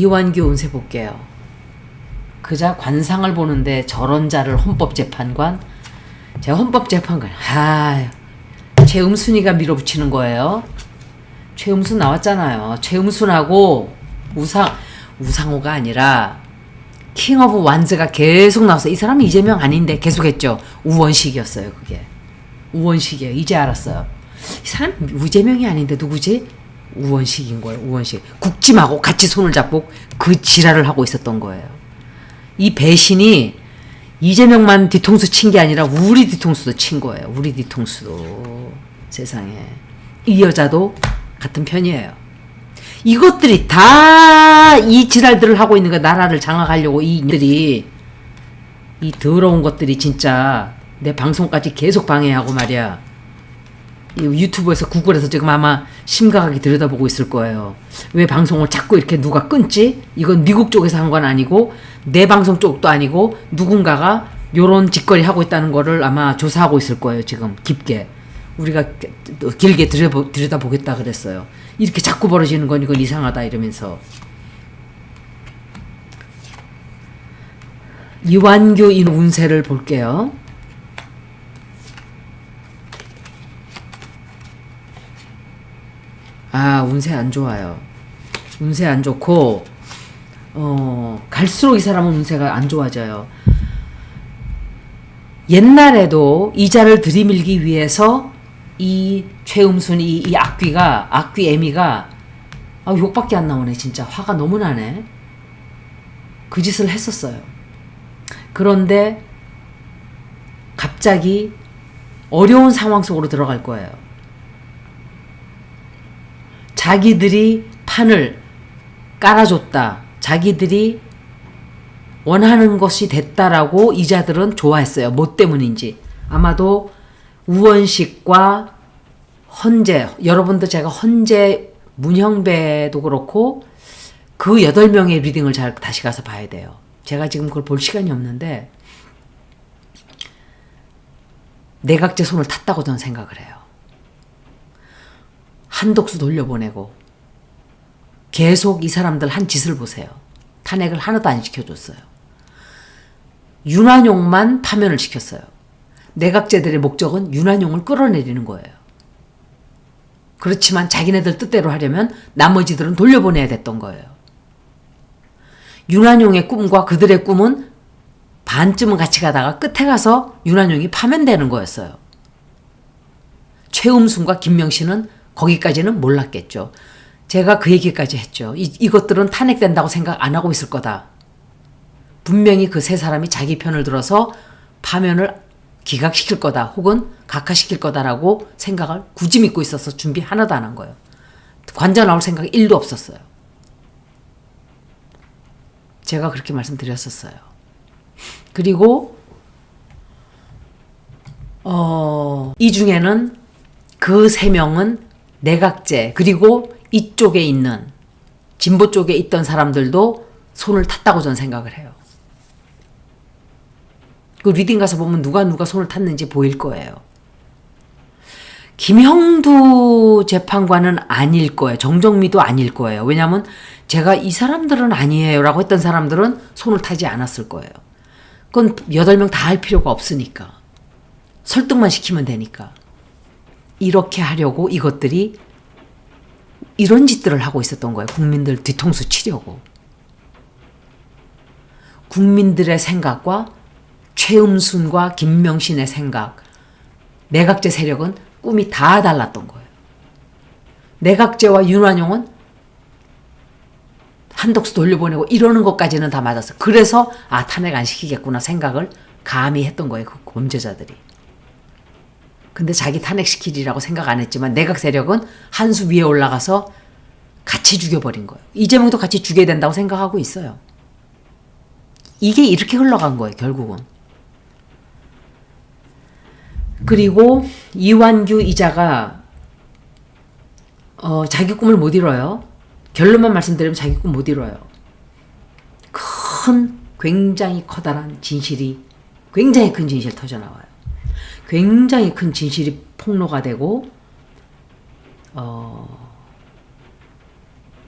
이완규 운세 볼게요. 그자 관상을 보는데 저런 자를 헌법재판관 제가 헌법재판관 아 최음순이가 밀어붙이는 거예요. 최음순 나왔잖아요. 최음순하고 우상 우상호가 아니라 킹 오브 완즈가 계속 나와서 이 사람은 이재명 아닌데 계속했죠. 우원식이었어요. 그게 우원식이에요. 이제 알았어요. 이 사람 우재명이 아닌데 누구지? 우원식인 거예요. 우원식. 국짐하고 같이 손을 잡고 그 지랄을 하고 있었던 거예요. 이 배신이 이재명만 뒤통수 친 게 아니라 우리 뒤통수도 친 거예요. 우리 뒤통수도 세상에 이 여자도 같은 편이에요. 이것들이 다 이 지랄들을 하고 있는 거 나라를 장악하려고 이들이 이 더러운 것들이 진짜 내 방송까지 계속 방해하고 말이야. 이 유튜브에서 구글에서 지금 아마 심각하게 들여다보고 있을 거예요. 왜 방송을 자꾸 이렇게 누가 끊지? 이건 미국 쪽에서 한 건 아니고 내 방송 쪽도 아니고 누군가가 요런 짓거리 하고 있다는 거를 아마 조사하고 있을 거예요. 지금 깊게 우리가 길게 들여보, 들여다보겠다 그랬어요. 이렇게 자꾸 벌어지는 건 이건 이상하다 이러면서 이완규 인 운세를 볼게요. 아, 운세 안 좋아요. 운세 안 좋고, 어, 갈수록 이 사람은 운세가 안 좋아져요. 옛날에도 이자를 들이밀기 위해서 이 최음순, 이, 이 악귀가, 악귀 애미가, 아, 욕밖에 안 나오네, 진짜. 화가 너무 나네. 그 짓을 했었어요. 그런데 갑자기 어려운 상황 속으로 들어갈 거예요. 자기들이 판을 깔아줬다. 자기들이 원하는 것이 됐다라고 이자들은 좋아했어요. 뭐 때문인지. 아마도 우원식과 헌재, 여러분도 제가 헌재 문형배도 그렇고 그 여덟 명의 리딩을 잘 다시 가서 봐야 돼요. 제가 지금 그걸 볼 시간이 없는데 내각제 손을 탔다고 저는 생각을 해요. 한독수 돌려보내고 계속 이 사람들 한 짓을 보세요. 탄핵을 하나도 안 시켜줬어요. 윤한용만 파면을 시켰어요. 내각제들의 목적은 윤한용을 끌어내리는 거예요. 그렇지만 자기네들 뜻대로 하려면 나머지들은 돌려보내야 됐던 거예요. 윤한용의 꿈과 그들의 꿈은 반쯤은 같이 가다가 끝에 가서 윤한용이 파면되는 거였어요. 최음순과 김명신은 거기까지는 몰랐겠죠. 제가 그 얘기까지 했죠. 이, 이것들은 탄핵된다고 생각 안 하고 있을 거다. 분명히 그 세 사람이 자기 편을 들어서 파면을 기각시킬 거다. 혹은 각하시킬 거다라고 생각을 굳이 믿고 있어서 준비 하나도 안 한 거예요. 관자 나올 생각이 1도 없었어요. 제가 그렇게 말씀드렸었어요. 그리고 어, 이 중에는 그 세 명은 내각제 그리고 이쪽에 있는 진보 쪽에 있던 사람들도 손을 탔다고 저는 생각을 해요. 그 리딩 가서 보면 누가 누가 손을 탔는지 보일 거예요. 김형두 재판관은 아닐 거예요. 정정미도 아닐 거예요. 왜냐하면 제가 이 사람들은 아니에요 라고 했던 사람들은 손을 타지 않았을 거예요. 그건 여덟 명다 할 필요가 없으니까. 설득만 시키면 되니까. 이렇게 하려고 이것들이 이런 짓들을 하고 있었던 거예요. 국민들 뒤통수 치려고. 국민들의 생각과 최음순과 김명신의 생각, 내각제 세력은 꿈이 다 달랐던 거예요. 내각제와 윤완용은 한독수 돌려보내고 이러는 것까지는 다 맞았어. 그래서 아 탄핵 안 시키겠구나 생각을 감히 했던 거예요. 그 범죄자들이. 근데 자기 탄핵시키리라고 생각 안 했지만 내각 세력은 한 수 위에 올라가서 같이 죽여버린 거예요. 이재명도 같이 죽여야 된다고 생각하고 있어요. 이게 이렇게 흘러간 거예요, 결국은. 그리고 이완규 이자가 어, 자기 꿈을 못 이뤄요. 결론만 말씀드리면 자기 꿈 못 이뤄요. 큰 굉장히 커다란 진실이 굉장히 큰 진실 터져 나와요. 굉장히 큰 진실이 폭로가 되고 어,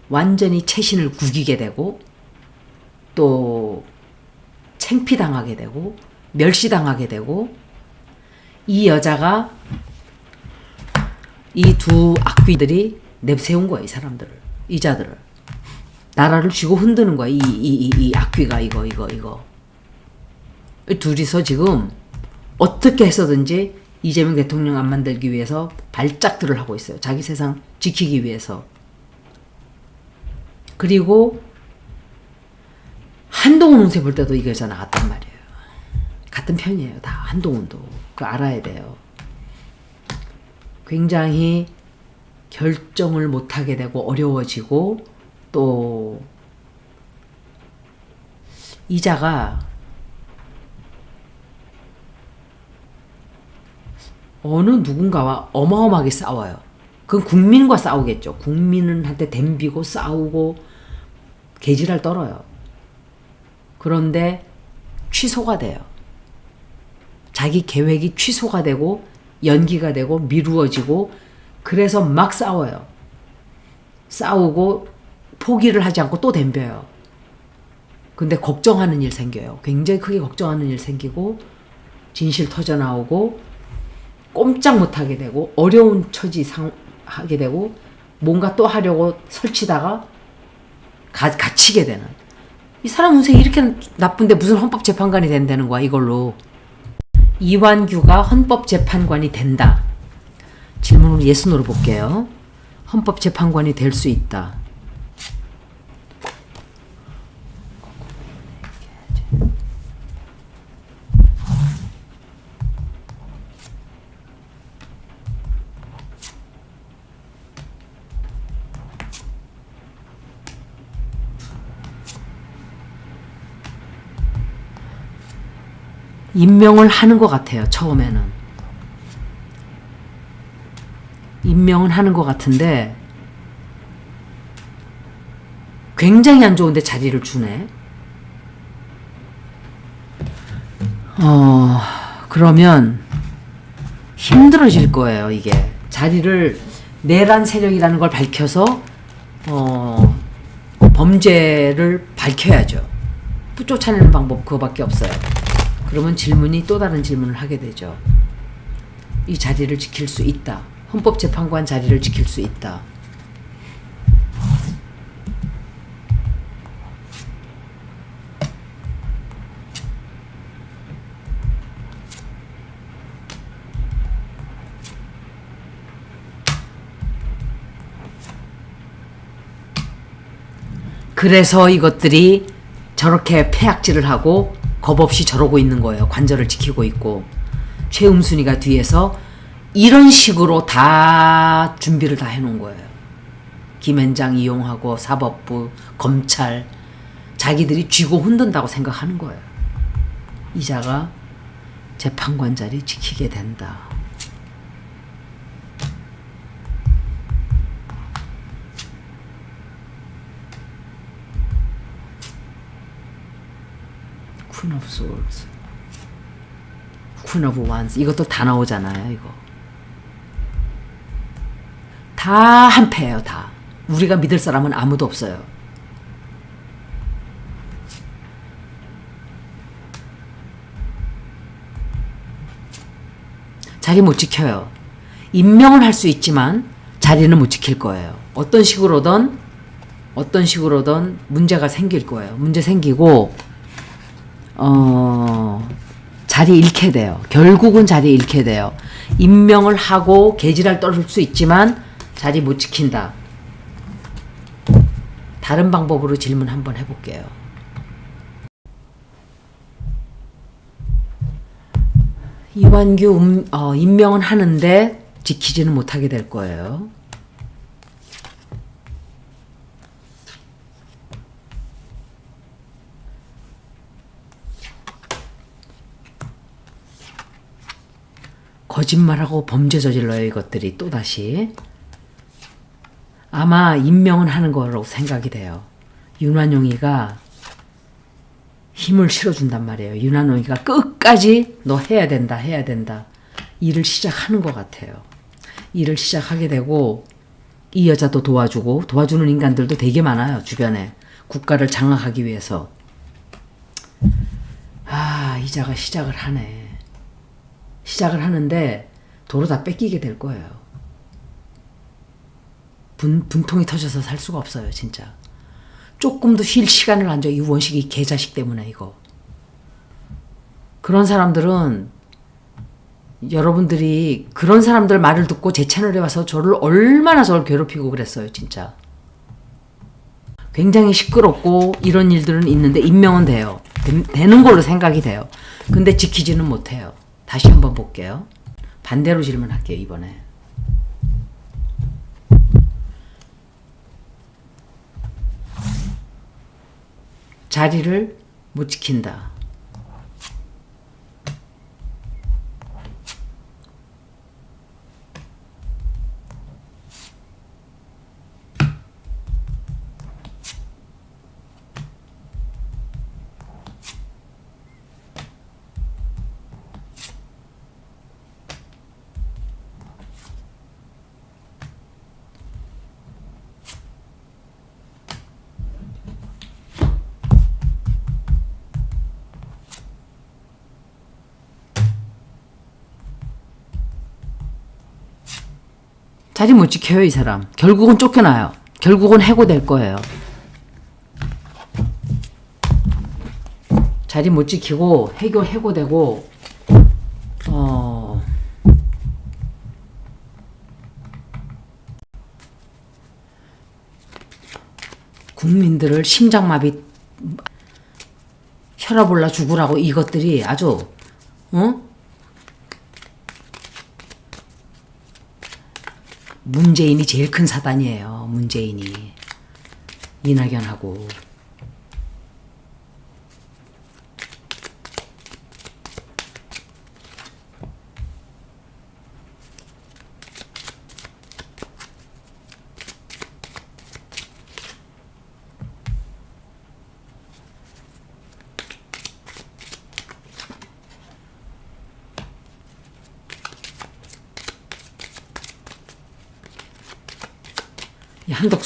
완전히 채신을 구기게 되고 또 챙피당하게 되고 멸시당하게 되고 이 여자가 이 두 악귀들이 내세운 거야 이 사람들을 이 자들을. 나라를 쥐고 흔드는 거야 이 이이이 악귀가 이거 이거 이거. 이 둘이서 지금 어떻게 해서든지 이재명 대통령 안 만들기 위해서 발작들을 하고 있어요. 자기 세상 지키기 위해서. 그리고 한동훈 운세 볼 때도 이 여자 나갔단 말이에요. 같은 편이에요 다. 한동훈도. 그 알아야 돼요. 굉장히 결정을 못하게 되고 어려워지고 또 이자가 어느 누군가와 어마어마하게 싸워요. 그건 국민과 싸우겠죠. 국민한테 댐비고 싸우고 개지랄 떨어요. 그런데 취소가 돼요. 자기 계획이 취소가 되고 연기가 되고 미루어지고 그래서 막 싸워요. 싸우고 포기를 하지 않고 또 덤벼요. 근데 걱정하는 일 생겨요. 굉장히 크게 걱정하는 일 생기고 진실 터져 나오고 꼼짝 못 하게 되고 어려운 처지 상 하게 되고 뭔가 또 하려고 설치다가 가, 갇히게 되는 이 사람 운세 이렇게 나쁜데 무슨 헌법재판관이 된다는 거야 이걸로 이완규가 헌법재판관이 된다. 질문을 예순으로 볼게요. 헌법재판관이 될 수 있다. 임명을 하는 것 같아요. 처음에는 임명은 하는 것 같은데 굉장히 안 좋은데 자리를 주네. 어 그러면 힘들어질 거예요. 이게 자리를 내란 세력이라는 걸 밝혀서 어 범죄를 밝혀야죠. 쫓아내는 방법 그거밖에 없어요. 그러면 질문이 또 다른 질문을 하게 되죠. 이 자리를 지킬 수 있다. 헌법재판관 자리를 지킬 수 있다. 그래서 이것들이 저렇게 폐악질을 하고 겁 없이 저러고 있는 거예요. 관절을 지키고 있고 최음순이가 뒤에서 이런 식으로 다 준비를 다 해놓은 거예요. 김현장 이용하고 사법부, 검찰 자기들이 쥐고 흔든다고 생각하는 거예요. 이자가 재판관 자리 지키게 된다. Queen of Swords, Queen of Wands 이것도 다 나오잖아요. 이거 다 한패예요. 다 우리가 믿을 사람은 아무도 없어요. 자리 못 지켜요. 임명은 할수 있지만 자리는 못 지킬 거예요. 어떤 식으로든 어떤 식으로든 문제가 생길 거예요. 문제 생기고 어, 자리 잃게 돼요. 결국은 자리 잃게 돼요. 임명을 하고 개지랄 떨을 수 있지만 자리 못 지킨다. 다른 방법으로 질문 한번 해볼게요. 이완규 음, 어, 임명은 하는데 지키지는 못하게 될 거예요. 거짓말하고 범죄 저질러요 이것들이 또 다시 아마 임명은 하는 거라고 생각이 돼요. 윤환용이가 힘을 실어준단 말이에요. 윤환용이가 끝까지 너 해야 된다 해야 된다 일을 시작하는 것 같아요. 일을 시작하게 되고 이 여자도 도와주고 도와주는 인간들도 되게 많아요 주변에 국가를 장악하기 위해서 아 이자가 시작을 하네 시작을 하는데 도로 다 뺏기게 될 거예요 분, 분통이 터져서 살 수가 없어요 진짜 조금도 쉴 시간을 안 줘 이 원식이 개자식 때문에 이거 그런 사람들은 여러분들이 그런 사람들 말을 듣고 제 채널에 와서 저를 얼마나 저를 괴롭히고 그랬어요, 진짜. 굉장히 시끄럽고 이런 일들은 있는데 임명은 돼요. 되- 되는 걸로 생각이 돼요. 근데 지키지는 못해요. 다시 한번 볼게요. 반대로 질문할게요, 이번에. 자리를 못 지킨다. 자리 못 지켜요, 이 사람. 결국은 쫓겨나요. 결국은 해고될 거예요. 자리 못 지키고 해고 해고되고 어 국민들을 심장마비 혈압 올라 죽으라고 이것들이 아주 어? 문재인이 제일 큰 사단이에요. 문재인이 이낙연하고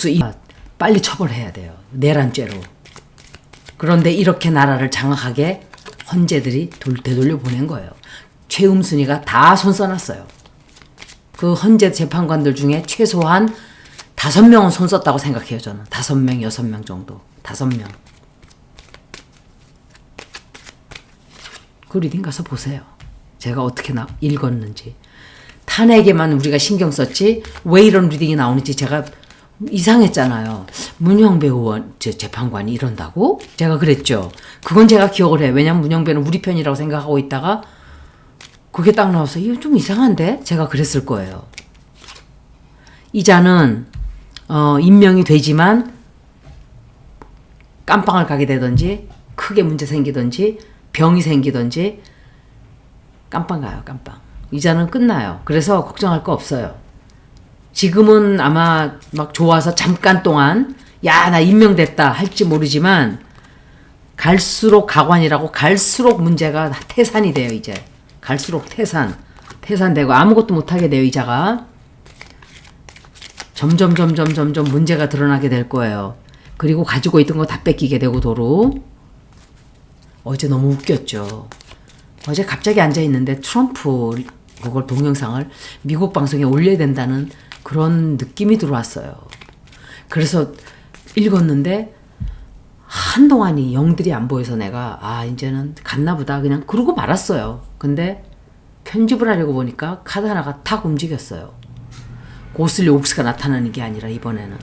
이 한덕수 이 빨리 처벌해야 돼요. 내란죄로. 그런데 이렇게 나라를 장악하게 헌재들이 돌, 되돌려 보낸 거예요. 최음순위가 다 손 써놨어요. 그 헌재 재판관들 중에 최소한 다섯 명은 손 썼다고 생각해요, 저는. 다섯 명, 여섯 명 정도. 다섯 명. 그 리딩 가서 보세요. 제가 어떻게 나, 읽었는지. 탄핵에만 우리가 신경 썼지, 왜 이런 리딩이 나오는지 제가 이상했잖아요. 문영배 의원, 제 재판관이 이런다고? 제가 그랬죠. 그건 제가 기억을 해요. 왜냐면 문영배는 우리 편이라고 생각하고 있다가, 그게 딱 나와서, 이거 좀 이상한데? 제가 그랬을 거예요. 이자는, 어, 임명이 되지만, 깜빵을 가게 되든지, 크게 문제 생기든지, 병이 생기든지, 깜빵 가요, 깜빵. 이자는 끝나요. 그래서 걱정할 거 없어요. 지금은 아마 막 좋아서 잠깐 동안 야 나 임명됐다 할지 모르지만 갈수록 가관이라고 갈수록 문제가 태산이 돼요 이제. 갈수록 태산 태산되고 아무것도 못하게 돼요 이자가. 점점 점점 점점 문제가 드러나게 될 거예요. 그리고 가지고 있던 거 다 뺏기게 되고 도로. 어제 너무 웃겼죠. 어제 갑자기 앉아 있는데 트럼프 그걸 동영상을 미국 방송에 올려야 된다는 그런 느낌이 들어왔어요. 그래서 읽었는데 한동안이 영들이 안 보여서 내가 아 이제는 갔나 보다 그냥 그러고 말았어요. 근데 편집을 하려고 보니까 카드 하나가 탁 움직였어요. 고슬리 옥스가 나타나는 게 아니라 이번에는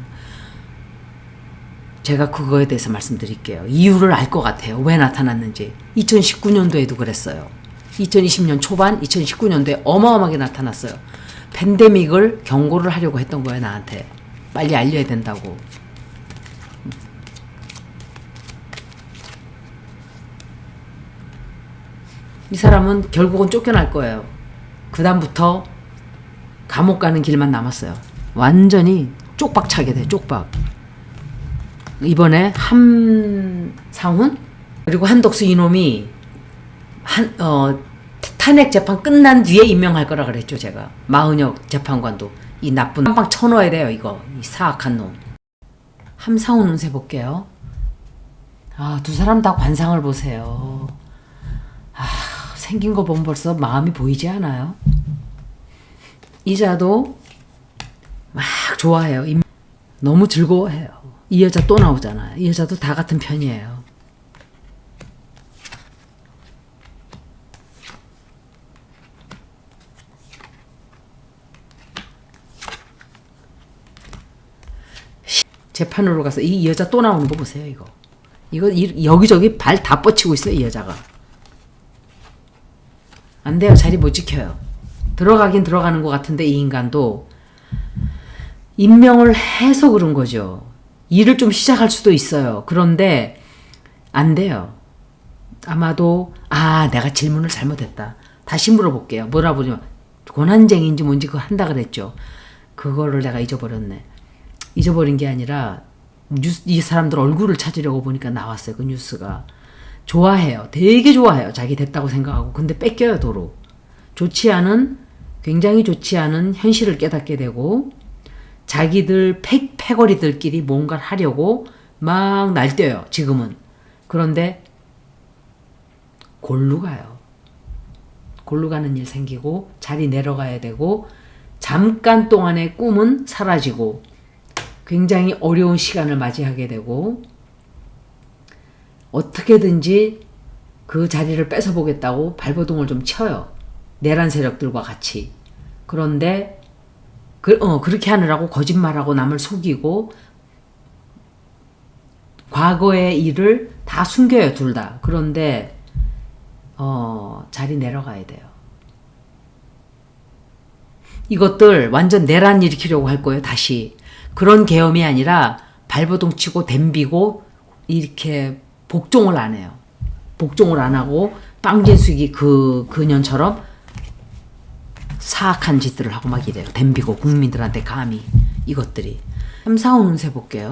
제가 그거에 대해서 말씀드릴게요. 이유를 알 것 같아요. 왜 나타났는지. 2019년도에도 그랬어요. 2020년 초반, 2019년도에 어마어마하게 나타났어요. 팬데믹을 경고를 하려고 했던 거예요, 나한테. 빨리 알려야 된다고. 이 사람은 결국은 쫓겨날 거예요. 그 다음부터 감옥 가는 길만 남았어요. 완전히 쪽박 차게 돼, 쪽박. 이번에 함상훈 그리고 한덕수 이놈이 한 어, 탄핵 재판 끝난 뒤에 임명할 거라 그랬죠 제가. 마은혁 재판관도. 이 나쁜 한방 쳐넣어야 돼요 이거. 이 사악한 놈. 함상훈 운세 볼게요. 아 두 사람 다 관상을 보세요. 아 생긴 거 보면 벌써 마음이 보이지 않아요? 이자도 막 좋아해요. 임- 너무 즐거워해요. 이 여자 또 나오잖아요. 이 여자도 다 같은 편이에요 재판으로 가서 이 여자 또 나오는 거 보세요 이거. 이거 이- 여기저기 발 다 뻗치고 있어요 이 여자가. 안 돼요 자리 못 지켜요. 들어가긴 들어가는 것 같은데 이 인간도. 임명을 해서 그런 거죠. 일을 좀 시작할 수도 있어요. 그런데 안 돼요. 아마도 아 내가 질문을 잘못했다. 다시 물어볼게요. 뭐라 보냐면 권한쟁인지 뭔지 그거 한다 그랬죠. 그거를 내가 잊어버렸네 잊어버린 게 아니라 뉴스, 이 사람들 얼굴을 찾으려고 보니까 나왔어요. 그 뉴스가. 좋아해요. 되게 좋아해요. 자기 됐다고 생각하고. 근데 뺏겨요, 도로. 좋지 않은, 굉장히 좋지 않은 현실을 깨닫게 되고, 자기들 패, 패거리들끼리 뭔가를 하려고 막 날뛰어요, 지금은. 그런데, 골루 가요. 골루 가는 일 생기고, 자리 내려가야 되고, 잠깐 동안의 꿈은 사라지고, 굉장히 어려운 시간을 맞이하게 되고 어떻게든지 그 자리를 뺏어보겠다고 발버둥을 좀 쳐요. 내란 세력들과 같이. 그런데 그, 어, 그렇게 하느라고 거짓말하고 남을 속이고 과거의 일을 다 숨겨요, 둘 다. 그런데 어, 자리 내려가야 돼요. 이것들 완전 내란 일으키려고 할 거예요, 다시. 그런 계엄이 아니라 발버둥 치고 댐비고 이렇게 복종을 안 해요. 복종을 안 하고 빵진숙이 그 그년처럼 사악한 짓들을 하고 막 이래요. 댐비고 국민들한테 감히 이것들이. 삼사원 운세 볼게요.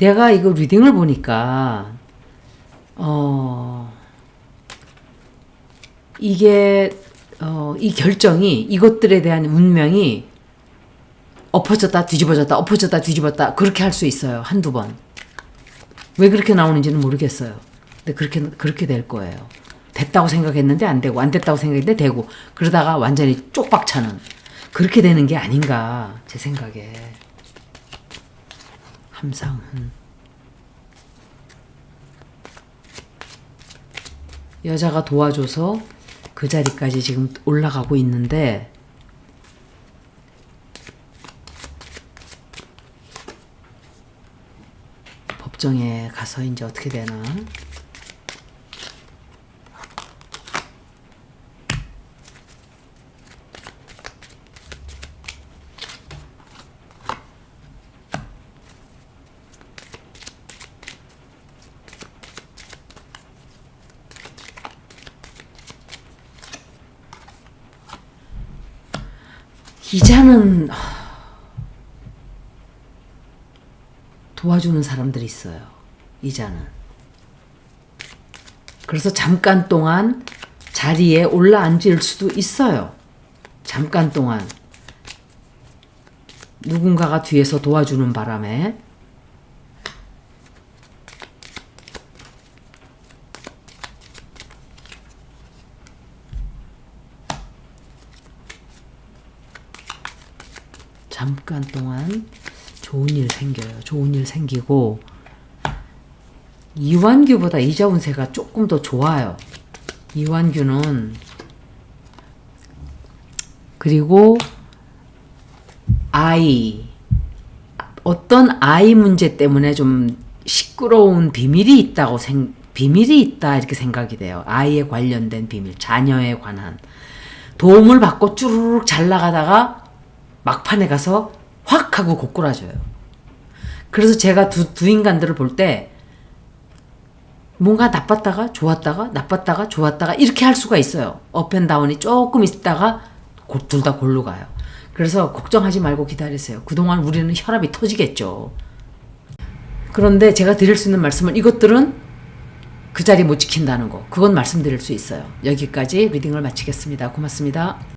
내가 이거 리딩을 보니까 어 이게 어 이 결정이 이것들에 대한 운명이 엎어졌다 뒤집어졌다 엎어졌다 뒤집었다 그렇게 할 수 있어요 한두 번. 왜 그렇게 나오는지는 모르겠어요. 근데 그렇게 그렇게 될 거예요. 됐다고 생각했는데 안 되고 안 됐다고 생각했는데 되고 그러다가 완전히 쪽박차는 그렇게 되는 게 아닌가 제 생각에 함상훈 여자가 도와줘서 그 자리까지 지금 올라가고 있는데 법정에 가서 이제 어떻게 되나 이자는 도와주는 사람들이 있어요. 이자는. 그래서 잠깐 동안 자리에 올라앉을 수도 있어요. 잠깐 동안. 누군가가 뒤에서 도와주는 바람에. 잠깐 동안 좋은 일 생겨요. 좋은 일 생기고 이완규보다 이자 운세가 조금 더 좋아요. 이완규는 그리고 아이 어떤 아이 문제 때문에 좀 시끄러운 비밀이 있다고 생 비밀이 있다 이렇게 생각이 돼요. 아이에 관련된 비밀, 자녀에 관한 도움을 받고 쭈르륵 잘 나가다가 막판에 가서 확 하고 고꾸라져요. 그래서 제가 두, 두 인간들을 볼 때 뭔가 나빴다가 좋았다가 나빴다가 좋았다가 이렇게 할 수가 있어요. 업앤다운이 조금 있다가 둘 다 골로 가요. 그래서 걱정하지 말고 기다리세요. 그동안 우리는 혈압이 터지겠죠. 그런데 제가 드릴 수 있는 말씀은 이것들은 그 자리 못 지킨다는 거. 그건 말씀드릴 수 있어요. 여기까지 리딩을 마치겠습니다. 고맙습니다.